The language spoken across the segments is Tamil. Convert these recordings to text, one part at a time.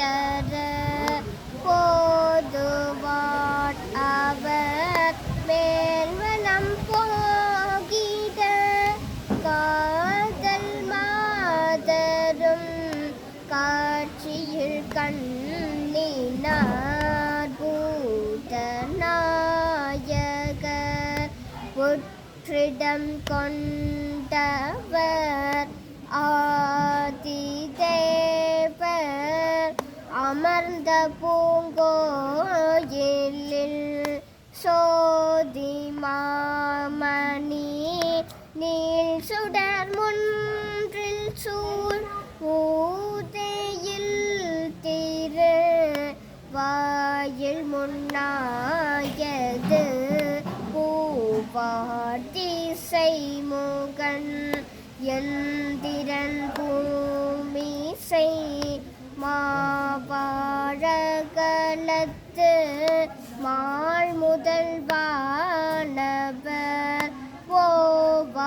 தர போதுவாட் அவர். மேல்வனம் போகிட காதல் மாதரும் காட்சியில் கண்ணினார் பூதநாயகர். ஒற்றிடம் கொண்ட அமர்ந்த பூங்கோயிலில் சோதி மாமணி நீள் சுடர் முன்றில் சூழ் ஊதையில் திரு வாயில் முன்னாயது பூவாதிசை செய்முகன் எந்திரன் பூமி செய் மாவாழகலத்து மாள் முதல் வானவர் ஓவாதவரும்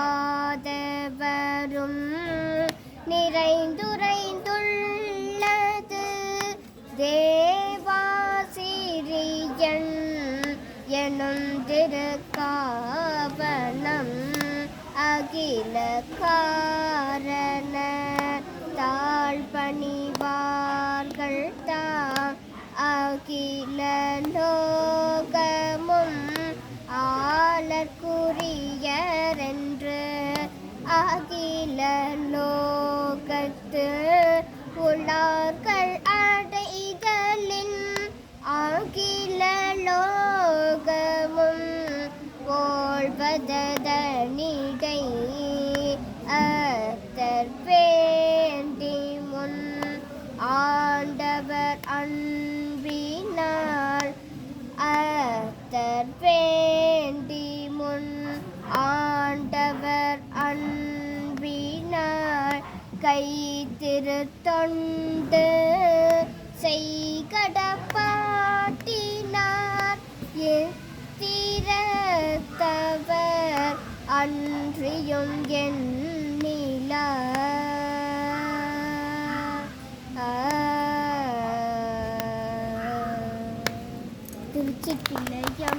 நிறைந்துரைந்துள்ளது. தேவாசிரியன் எனும் திருக்காவணம் அகில காரண தாழ்பணிவா தாழ்பணிவார்கள் தாம் அகில லோகமும் ஆளற்குரியரென்று அகில லோகத்து உலார்கள் அடைதலின் அகில லோகமும் போழ்வதனிடை அத்தர் வேண்டி முன் அவர் அன்பினால் அத்தர் வேண்டி முன் ஆண்டவர் அன்பினால் கை திருத்தொண்டு செய்கடப்பாட்டினார். எத்திரத்தவர் அன்றியும் என் நிலா 自己来 xách.